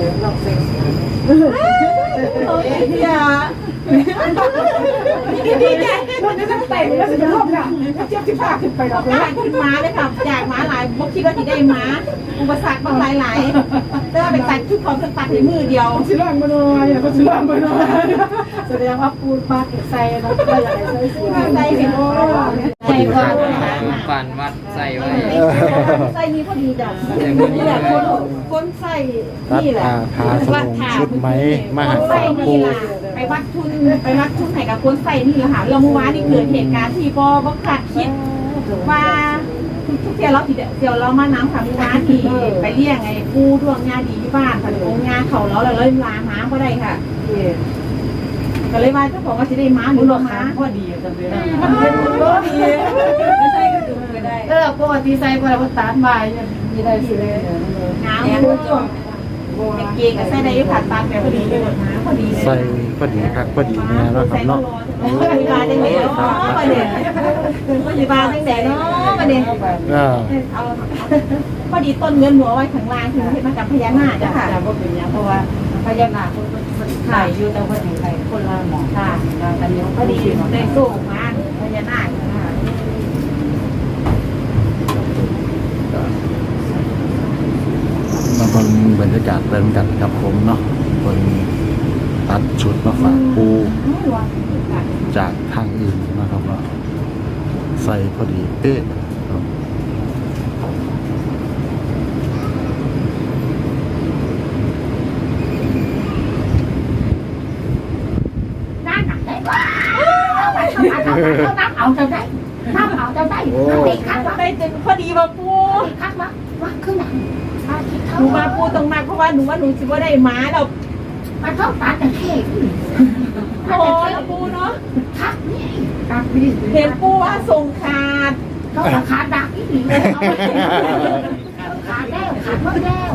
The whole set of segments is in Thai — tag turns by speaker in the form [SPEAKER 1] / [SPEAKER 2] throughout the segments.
[SPEAKER 1] อย่าดีใจ
[SPEAKER 2] มันจะแต่งแล้วจะรอบเนี่ยเจี๊ยบที่พาขึ้นไปเรา
[SPEAKER 1] อยากขึ้นม้าเลยค่ะอยากม้าหลายบ่คิดว่าจะได้ม้า อุปสรรคบางหลายหลายๆแต่ว่าเป็นตัดชุดของเป็นตัดในมือเดียว
[SPEAKER 2] ชิล่างมาหน่อยก็ชิล่างมาหน่อยแสดงว่าปูนปากใส่เราก็อยากใส่สว
[SPEAKER 1] ใส่เป็นโอ้
[SPEAKER 3] พอดีผ่านผ่านวัดใส่ไว้
[SPEAKER 1] ใส่นี้พอดีจ้ะนี่แหละคนคนใส่นี่แหละ
[SPEAKER 4] ผ้าพาสงชุดไหมมา
[SPEAKER 1] ค
[SPEAKER 4] หาน
[SPEAKER 1] ใส่
[SPEAKER 4] สา
[SPEAKER 1] นี่
[SPEAKER 4] ปู
[SPEAKER 1] ล่ะไปวัดทุนไปวัดทุนไหนกับคนใส่นี่แหละค่ะเราเมื่อวานนี่เกิดเหตุการณ์ที่ปอบ่คาดคิดว่าทุกเที่ยวเราทีเดี๋ยวเรามาน้ำค่ะเมื่อวานที่ไปเลี้ยงไอ้ปูดวงงานดีที่บ้านค่ะองงานเขาแล้วเราเลยลาหาก็ได้ค่ะ ก็เลยว่าเจ้าของว่าจะได้ม้าหรือลงม้าพอดีจังเลยมันเป็นพอดีไม่ใช่ก็ดูไม่ได้
[SPEAKER 2] เออปกติใส่พอเราตัดมาอย่างนี้ได้สิเลย
[SPEAKER 1] น้ำปูจ้วงเกงก็ใส่ได้ผ่านตาแบบพอดีเลยม้าพอดีเลย
[SPEAKER 4] ใส่พอดีคักพอดีแน่แล้วครับเนาะ
[SPEAKER 1] ปัจจุบันจังไหนเนาะมาเนี่ยปัจจุบันจังไหนเนาะมาเนี่ย
[SPEAKER 4] อ่า
[SPEAKER 1] เอาพอดีต้นเงินหัวไว้ข้างล่างคือให้มากับพญานาคจ้ะค่ะ
[SPEAKER 2] แต่บ่เป็นอย่างเพราะว่า พญานาคคนถ่ายอยู่แต่ว่าถึงใครคนละหมอ
[SPEAKER 1] ค่ะ
[SPEAKER 2] อันนี้
[SPEAKER 1] พอดีได้สู้มาพญานาคค่ะ
[SPEAKER 4] มาเบิ่งบรรยากาศเริ่มกันครับผมเนาะเบิ่งตัดชุดมาฝากปูจากทางอื่นนะครับว่าใส่พอดีเป๊ะครับ
[SPEAKER 5] น้ำหนักได้ว้าว ไปทำไมทำไมเขาน้ำเอาจะได้น้ำเอาจะได้น้ำตีคัดวะ
[SPEAKER 1] ได้จนพอดีมาปู
[SPEAKER 5] ตีคัดวะวะขึ้นหนังอาทิตย์
[SPEAKER 1] ห
[SPEAKER 5] เท่า
[SPEAKER 1] นูมาปูตรงนั้นเพราะว่าหนูว่าหนูสิว่าได้ม้าเรา
[SPEAKER 5] มันต้องตัดแต่เท่
[SPEAKER 1] โอ้แล้วปูเนาะ
[SPEAKER 5] ทักนี่
[SPEAKER 2] กับพี่
[SPEAKER 1] เห็นปูว่าส่งขาด
[SPEAKER 5] ต้องราคาดักอีกหรือเอาไปขาดแล้วขาดหมดแล้ว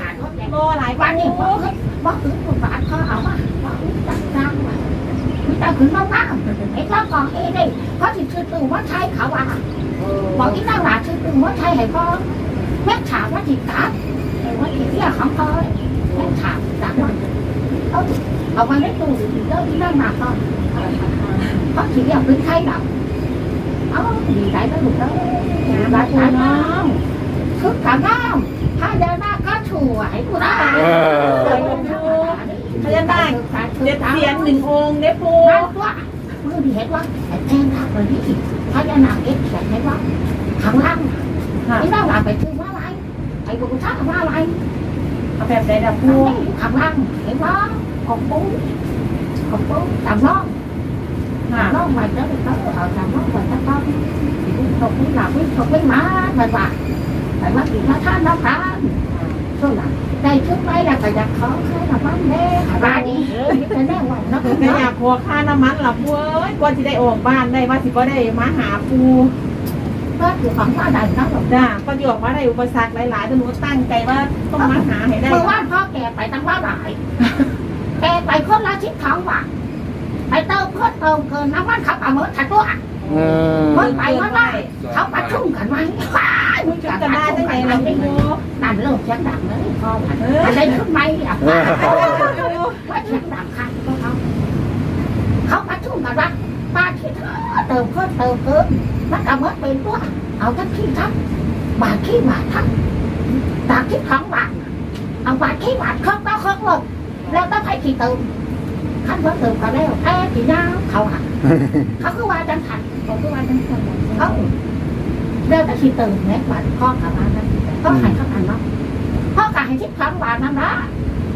[SPEAKER 5] ขาดหมดแล้ว
[SPEAKER 1] โลหลาย
[SPEAKER 5] วัน
[SPEAKER 1] ปู
[SPEAKER 5] นี้บอกบอกถึงคนบาทเขาเอามาบอกจังจังว่ะมีแต่ขึ้นมา บ้างไอ้ก็ก่อนเอ้ดิเขาถึงชื่อตู่ว่าใช่เขาว่าบอกที่นั่งหลาชื่อตู่ว่าใช่ให้พ่อแม่ถามว่าจิตกัดแต่ว่าที่เรียกของพ่อแม่ถามจังว่าเอาเอามาเล่นตู่ถึงเลิกที่นั่งหนาก่อนเขาถึงเรียกเป็นใครหรอเอาดีใจก็ถูกแล้วรักษาน้ำคึกขาน้ำถ้าเดินหน้าก็ช่วยกูได้
[SPEAKER 1] พญานาคเจ็ดเสียนหนึ่งองค์เนี่ยปู
[SPEAKER 5] นั่นว่า มือดีเห็นว่าไอ้แจ้งทางเลยนี่พญานาคเอ็กซ์เห็นว่าข้างล่างนี่น่าหลาไปชื่อว่าอะไรไอ้บุญชักว่าอะไร
[SPEAKER 1] เอาแบบไหนนะปู
[SPEAKER 5] ข้างล่างเห็นว่าของปูของปูตามน้อง
[SPEAKER 1] ค่ะ
[SPEAKER 5] น้องมาเจอเขาเอาตามน้องมาจะต้องตกนี่หลับไม่ตกไม่มาไม่ว่าแต่ว่าถึงว่าท่านน้องกัน ส่วนหลังได้ชุดไว้แล้วก็อยากขอแค่ละมันเด้อะไรดีแต่แน่วันนะ
[SPEAKER 1] ก็อยากขอค่าน้ำมันล่ะปูเอ้ยก่อนที่ได้ออกบ้านได้ว่าสิก็ได้มาหาปู
[SPEAKER 5] ก็คือของป้าดันครับผม
[SPEAKER 1] จ้าก็อยู่ออกมาได้อุปสรรคหลายๆแต่หนูตั้งใจว่าต้องมาหาให้ได้
[SPEAKER 5] เมื่อวานพ่อแกไปตั้งว่าหลายแกไปคนละชิดท้องว่ะไปเติมเพิ่มเติมเกินน้ำมันขับเอาเมื่อถัดตัว
[SPEAKER 4] เออ
[SPEAKER 5] มันไปมันได้เขาประชุมกันไหมว้ายมึง
[SPEAKER 1] จุ
[SPEAKER 5] จะ
[SPEAKER 1] ดกันได้จังไหนล่ะปู
[SPEAKER 5] นั่นเริ่มเสียงดังเลยพ่อมันมันได้ขึ้นไหมอะว่าเสียงดังคันก็เขา เขาประชุมกันว่าป้าที่เธอเติมเพิ่มเติมเกินมันเอาเมื่อเป็นตัวเอาทั้งขี้ทับบาทขี้บาททับตากขี้ท้องบาทเอาบาทขี้บาทเครื่องต่อเครื่องหมดแล้วต้องให้ขี้เติมขั้นเพิ่มเติมก็แล้วแต่ขี้ยาวเขาหักเขาคือว่าจังขัน เขาคือว่าจังขันเขาเรื่องแต่ขี้เติมแม้บาทพ่อกับมานั้นก็ให้เขาอันเนาะพ่อกาให้ทิพย์ท้องบาทนั่นละ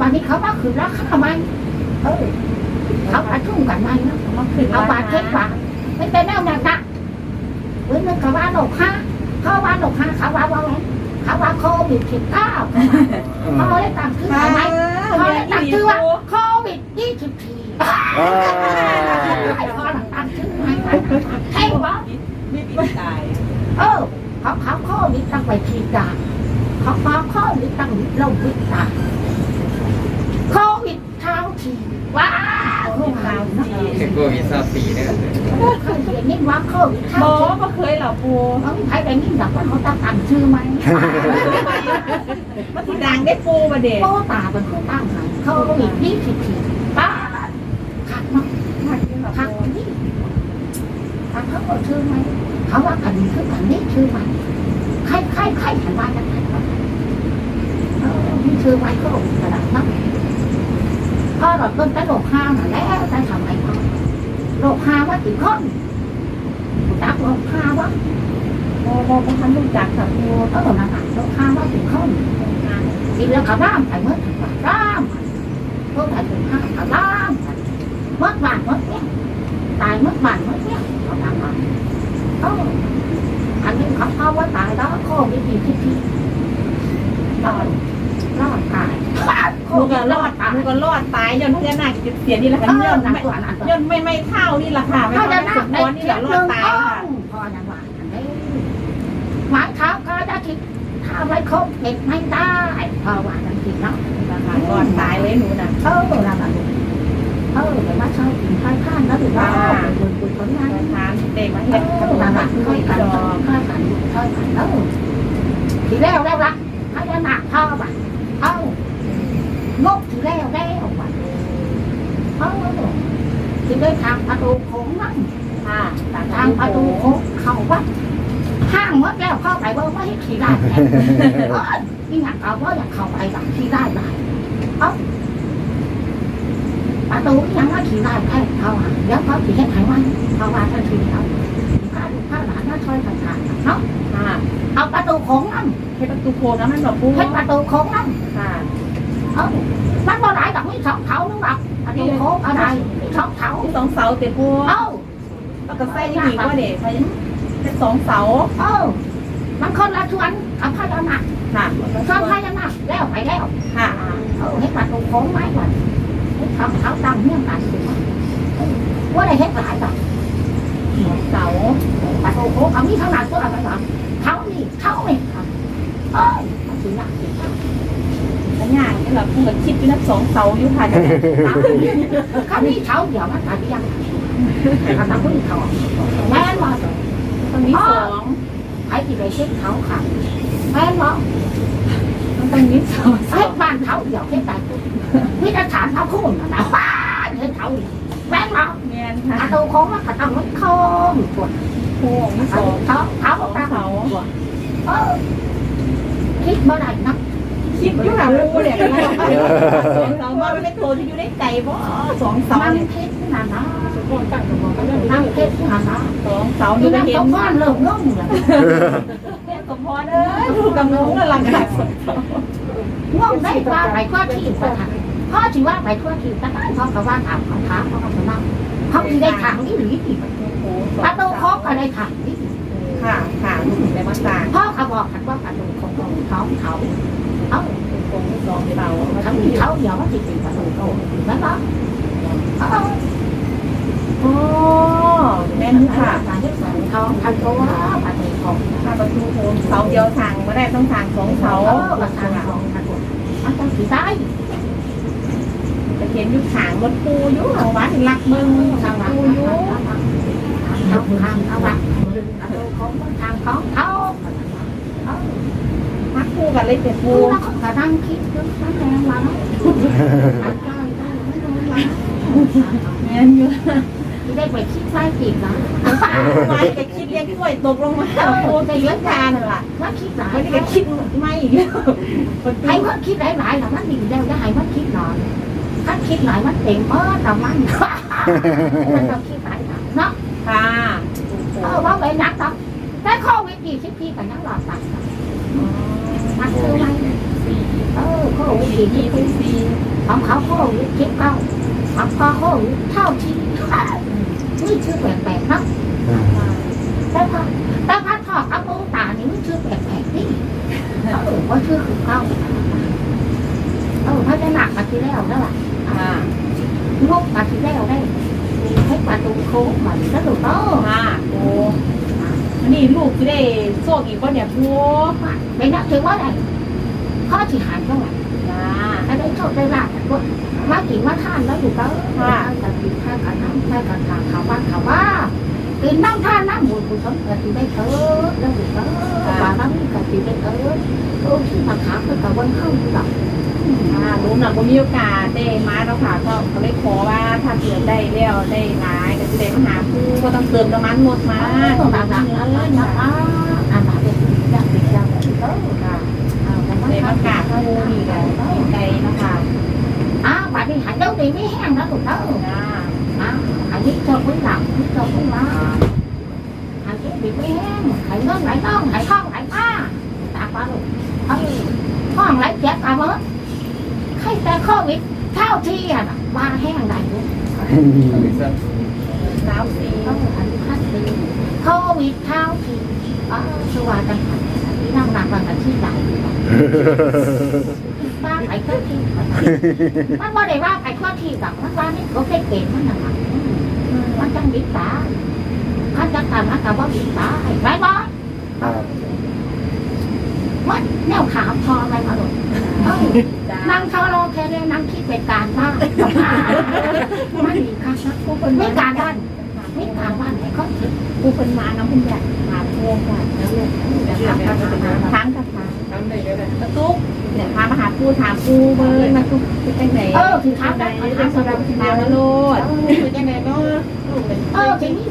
[SPEAKER 5] วันนี้เขาว่าคือรักเขาทำไมเออเขาประชุมกันไหมเนาะเอาบาทเท็บาทไม่เป็นแนวนั้นนะเว้ยมันเขาว่าหนกห้าเขาว่าหนกห้าเขาว่าว่าไงเขาว่าโควิดสิบเก้าเขาเลยตามชื่อ
[SPEAKER 1] ค่ะ
[SPEAKER 5] ทำไมเขา
[SPEAKER 1] เรี
[SPEAKER 5] เลยย
[SPEAKER 1] น
[SPEAKER 5] ตั้ง
[SPEAKER 1] อี
[SPEAKER 5] ชื่อว่า
[SPEAKER 1] ปู
[SPEAKER 5] โควิดยี่สิบสี่
[SPEAKER 4] อ่า
[SPEAKER 5] ไอ้พ่อหลังตั้งชื่อให้ใช่ปะ
[SPEAKER 1] ไม่ติดตาย
[SPEAKER 5] เออเขาเขาโควิดตั้งไปทีดาเขาฟ้าโควิดตั้งลงวิดตาโควิดเท้าทีว้าว
[SPEAKER 1] ลูกสาวจี
[SPEAKER 3] ถึงโควิดซาปีเนี่ย
[SPEAKER 5] เคยเรียนนี่ว่าเคย
[SPEAKER 1] บ
[SPEAKER 5] เข้า
[SPEAKER 1] อบ่เคยเหรอปู
[SPEAKER 5] เขาใครได้ยินแบบว่าเขาตั้งตั้งชื่อไหม
[SPEAKER 1] มันที่ดังได้ปูมาเด็ก
[SPEAKER 5] โป้ตาเป็นผู้ตั้งให้เขาอีกนี่ผิดผิดป้าขัดเนาะขัดนี่ขัด เขาก็ชื่อไหมเขาว่ากันนี้คือกันนี้ชื่อไหมใครใครใครฉันว่าจะใครวะเออมีชื่อไหมก็ลงกระดาษเนาะก็เราต้นแต่โรคห้าหน่ะแล้วแต่ทำไมเขาโรคห้าว่ากี่คนจักโรคห้าว่า
[SPEAKER 1] โมโมบ่ทันรู้จักค่ะปู
[SPEAKER 5] เออนั่นน่ะโรคห้าว่ากี่คนกินแล้วก็ร่ามไปเมื่อถึงร่ามพวกไอ้ถึงห้าก็ร่าม mất bàn mất nhé tài mất bàn mất nhé เขาทำมา เอออันนี้เขาเข้าว่าตายแล้วโควิดที่ที่ที่รอดรอดตายโค
[SPEAKER 1] หนู
[SPEAKER 5] วิ
[SPEAKER 1] ก็
[SPEAKER 5] ด
[SPEAKER 1] ร
[SPEAKER 5] ร
[SPEAKER 1] อ
[SPEAKER 5] อ
[SPEAKER 1] ด
[SPEAKER 5] ดตาย
[SPEAKER 1] หนูก็รอดตายย้อนเสียหนักเสียนี่แหละค่ะ
[SPEAKER 5] เอ
[SPEAKER 1] ย้
[SPEAKER 5] อ
[SPEAKER 1] อน
[SPEAKER 5] หนัก
[SPEAKER 1] ไม่
[SPEAKER 5] กว่านั้น
[SPEAKER 1] ย้อนไม่ไม่เท่านี่แหละค่ะไม่
[SPEAKER 5] เขาจะ
[SPEAKER 1] เท่า
[SPEAKER 5] นั
[SPEAKER 1] สุ
[SPEAKER 5] ก
[SPEAKER 1] ด
[SPEAKER 5] ใน
[SPEAKER 1] พอนี่แห
[SPEAKER 5] เที่ย
[SPEAKER 1] ละ
[SPEAKER 5] ง
[SPEAKER 1] รอ
[SPEAKER 5] ห
[SPEAKER 1] ด
[SPEAKER 5] นึ่ง
[SPEAKER 1] ตาย
[SPEAKER 5] อ้อ
[SPEAKER 1] ค่ะ
[SPEAKER 5] พอนันว่าอันนี้หมายเท้าก็จะคิดถ้าไม่ครบเด็กไม่ได้พอว่านันคิดเนาะ
[SPEAKER 1] รอดตายเลยหนูน่ะ
[SPEAKER 5] เออนั่นแหละ เออแต่ว่าชอบกินข้าวข้านแล้วถือว่าบุญบุญผลงาน
[SPEAKER 1] ประธานเด็กมา
[SPEAKER 5] เอ
[SPEAKER 1] เฮ็
[SPEAKER 5] นั่นแหลั
[SPEAKER 1] ง
[SPEAKER 5] ค่อย
[SPEAKER 1] ค่อย
[SPEAKER 5] กันค่อยกันค่อยกันเออทีแล้วแล้วละพญานาคพ่อบ่ะเอองบทีแล้วแล้วบ่ะเออที่ได้ทางประตูโค้งนั่น
[SPEAKER 1] ค่ะ
[SPEAKER 5] ทางประตูโค้งเข้าวัดห้างวัดแล้วเข้าไปว่าไม่ขี่ได้ที่อยากเอาว่าอยากเข้าไปแบบขี่ได้ได้เอ้า ประตูยังว่าขี่ได้แค่เขาอะเดี๋ยวเขาขี่ให้ไขมันเขาว่าท่านขี่เขาข้าลูข้าหลานน่าช่วยกันทาเนาะเอาประตูโค้งนั่น
[SPEAKER 1] เฮ็ดประตูโค้งนะมันแบบปู
[SPEAKER 5] ให้ประตูโค้งนั่นเอ้ามันบ่ได้ดอกมีสองเขานึกดอกประตูโค้งอะไรสองเขา
[SPEAKER 1] ตีสองเสาเต็มปู
[SPEAKER 5] เอ้า
[SPEAKER 1] แล้วก็ใส่ได้ดีกว่าเด็กเป็นสองเสา
[SPEAKER 5] เอ้ามันคนละชวนกับพญานาค่ะชวนพญานาแล้วไปแล้ว
[SPEAKER 1] ค่ะ
[SPEAKER 5] เออให้ประตูโค้งไม้ก่อนให้เขาเขาตั้งเนี่ยกันสิว่าได้เฮ็ดหลายดอก
[SPEAKER 1] เสา
[SPEAKER 5] เขามีเท่านั้นตัวอะไรหรอเขานี่เขานี่ครับเอ้ยมันสิหนักสิหนัก
[SPEAKER 1] แล้วอย่างนี้เราปูกับคิดอยู่นับสองเสาอยู่ค่ะเขา
[SPEAKER 5] มีเขาเดี๋ยวมันตายยังเขาต้องมีเขาแม่นบ่
[SPEAKER 1] ตรงนี้สอง
[SPEAKER 5] ไอ้ที่ไปเช็คเขาค่ะแม่นบ่
[SPEAKER 1] ตรงนี้สอง
[SPEAKER 5] เฮ็ดบ้านเขาเดี๋ยวเฮ็ดตายนี่จะถามเขาคู่นะนะว้าเฮ็ดเขาแม่นบ่
[SPEAKER 1] เมียนค่ะ
[SPEAKER 5] ตูโค้งมันก็ต้องมันโค้งปวด
[SPEAKER 1] ค้ง
[SPEAKER 5] เขา
[SPEAKER 1] สอง
[SPEAKER 5] เขาเขา
[SPEAKER 1] สอง
[SPEAKER 5] ตั้ง
[SPEAKER 1] เสา
[SPEAKER 5] เออคิดบ่ได้นัก
[SPEAKER 1] คิดอยู่ค่ะปูเนี่ยสองสาว่าเป็นตัวที่อยู่ในใจบ่สองเสา
[SPEAKER 5] นั่ง
[SPEAKER 1] เนี่ย
[SPEAKER 5] คิดนะนะนั่งคิดนะนะ
[SPEAKER 1] สองเสา
[SPEAKER 5] นี่
[SPEAKER 1] นี่ก็
[SPEAKER 5] นั่ง
[SPEAKER 1] เห็
[SPEAKER 5] ส
[SPEAKER 1] น
[SPEAKER 5] มพรเริ่มงเลย
[SPEAKER 1] แม่สมพรเอ้ยถูกกำลังกำลังค่ะ
[SPEAKER 5] งงได้ว่าไปทั่วที่พ่อถือว่าไปทั่วที่แต่พ่อก็ว่าถามเขาถามเขาก็นั่งเขาที่ได้ทางนี้หรืออีก ประตูโค้งก็ได้ทางนี้
[SPEAKER 1] ค่ะค่ะลูกในมาสร้าง
[SPEAKER 5] พ่อเขาบอกกันว่าประตูโค้งของเขาเขาเขา
[SPEAKER 1] โค้งสองเสา
[SPEAKER 5] เขามีเขาเดียวว่าที่เป็นประตูโค้งนั่นเหรอ
[SPEAKER 1] โอ้แม่นค่ะ
[SPEAKER 5] การที่สองเขาทันตัวประตูโค้ง
[SPEAKER 1] ถ้าประตูโค้งเสาเดียวทางไม่ได้ต้องทางสองเสา
[SPEAKER 5] เออประตูโค้งประตูมันต้องสีได้
[SPEAKER 1] จะเห็นอยู่ขางรถปูอยู่ของวัดรักมึง
[SPEAKER 5] ทา
[SPEAKER 1] ทางง
[SPEAKER 5] ปู
[SPEAKER 1] ปู
[SPEAKER 5] อ
[SPEAKER 1] อยู่ยู่
[SPEAKER 5] เขาทางเขาวัดประตูโค้งทางของเขา
[SPEAKER 1] มักคู่กันเลยเป็น
[SPEAKER 5] ปู
[SPEAKER 1] ปู
[SPEAKER 5] แล้วเขาก็นั่งคิดเรื่องนั้นแรงมาเนาะ
[SPEAKER 1] แม่นอยู่
[SPEAKER 5] ที่ได้ไปคิดไล่จีบนะ
[SPEAKER 1] ไว้จะคิดเลี้ยงกล้วยตกลงมาปูจะเลี้ยงกาน่ะล่ะ
[SPEAKER 5] ว่าคิดหลาย
[SPEAKER 1] ไม่ได้คิดไม่อีแล้ว
[SPEAKER 5] ให้มันคิดหลายๆแต่มันดีแล้วจะให้มันคิดหน่อยถ้าคิดหลายมันเต็มเออแต่มันมันต้องคิดหลายเนาะ
[SPEAKER 1] ค่ะ
[SPEAKER 5] เออว่าไปนักต้องแต่ข้อวิธีที่พี่กันยังหลอดตัดมันคืออะไรเออข้อวิธี
[SPEAKER 1] สี่
[SPEAKER 5] ที่
[SPEAKER 1] ที่สี่
[SPEAKER 5] ของเขาข้อวิธีเก้าของพ่อข้อวิธีเท่าที่นี่ชื่อแปลกๆเนาะแต่พอแต่พัดทอดกับปูตานี่มันชื่อแปลกๆนี่เออว่าชื่อคือเก้าเออถ้าจะหนักมาทีแล้วนั่นแหละ
[SPEAKER 1] ค่ะ
[SPEAKER 5] งบมาทีแล้วได้ให้ ปลาตูโค้งมาดิก็ถูกต้อง
[SPEAKER 1] ค่ะปูนี่ลูกจะได้โชคอีกคนเนี่ยปู
[SPEAKER 5] เป็นนับถึงว่าอะไรข้อที่หันก็ว่า
[SPEAKER 1] จ้า
[SPEAKER 5] ไอ้ได้โชคได้ลาภด้วยมากินมาทานแล้วถูกต้องค่ะแต่กินข้าวกับน้ำข้าวกับข้าวข้าวว่าข้าวว่าตื่นนั่งทานน้ำหมูกุศลก็กินได้เถอะแล้วถูก็ว่า น้ำก็กินได้เถอะโอ้ที่มาขาวก็ตะวันเข้าอยู่หรอก
[SPEAKER 1] อ่ารู้นะผมมีโอกาสได้มาแล้วค่ะก็เขาเลยขอว่าถ้าเกิดได้แล้วได้หลายก็จะได้มาหาผู้ก็ต้องเติมน้ำมันหมดมา
[SPEAKER 5] ต้องดังดังนั้นนะอ่าอ่าเป็นจังเป็นจังเป็นเถอะค่ะเอาแต่
[SPEAKER 1] ได้
[SPEAKER 5] มา
[SPEAKER 1] มากราบผู้นี่ก็ใจนะคะ
[SPEAKER 5] อ้าวบัดนี้หายเจ้าตีไม่แห้งนะถูกต้อง
[SPEAKER 1] จ้า
[SPEAKER 5] อ้าวหายนี้เจ้าไม่หลับเจ้าไม่มาหายเจ้าตีไม่แห้งหายเงินไหลต้องหายทองไหลมาตากว่าลูกเออท้องไหลเจ็บอะมั้งใครแต่โควิดเท่า ที่อะมาแห้งได้ลูก
[SPEAKER 1] สาวสี
[SPEAKER 5] เอออันนี้ขั้นตีโควิดเท่าที่อ๋อสวัสดีค่ะที่นั่งหนักกว่ากันที่ไหนบ้านไหนก็ที่มันว่าได้ว่าไปทั่วที่แบบมันว่านี่เขาเก่งมันหนักมันจังบิดตา ข้าจะทำนะแต่ว่าบิดตาไอ้ไรบ้ามันแนวขาวพออะไรมาหรอกเอ้ย
[SPEAKER 1] จ้า
[SPEAKER 5] นั่งเขารอแค่นี้นั่งคิดเป็นการบ้านมันดีค่ะนะผู้คนไม่การบ้านไม่การบ้านไหนเขาคิด
[SPEAKER 1] ผู้คนมาน้ำคุณอยากมาพวงกันแล้วเนี่ยจะพาไปทางกับทางกระตุกเนี่ยพามาหาผู้ถามผู้เบอร์มาทุกเป็นไหน
[SPEAKER 5] เออถึงท้า
[SPEAKER 1] ทำ
[SPEAKER 5] ได้
[SPEAKER 1] ได้
[SPEAKER 5] เขา
[SPEAKER 1] เป็น
[SPEAKER 5] ทำ
[SPEAKER 1] สำหรับ
[SPEAKER 5] สำหรับ
[SPEAKER 1] แนวนะโลดเป็นยังไงเนาะ
[SPEAKER 5] เออทีนี้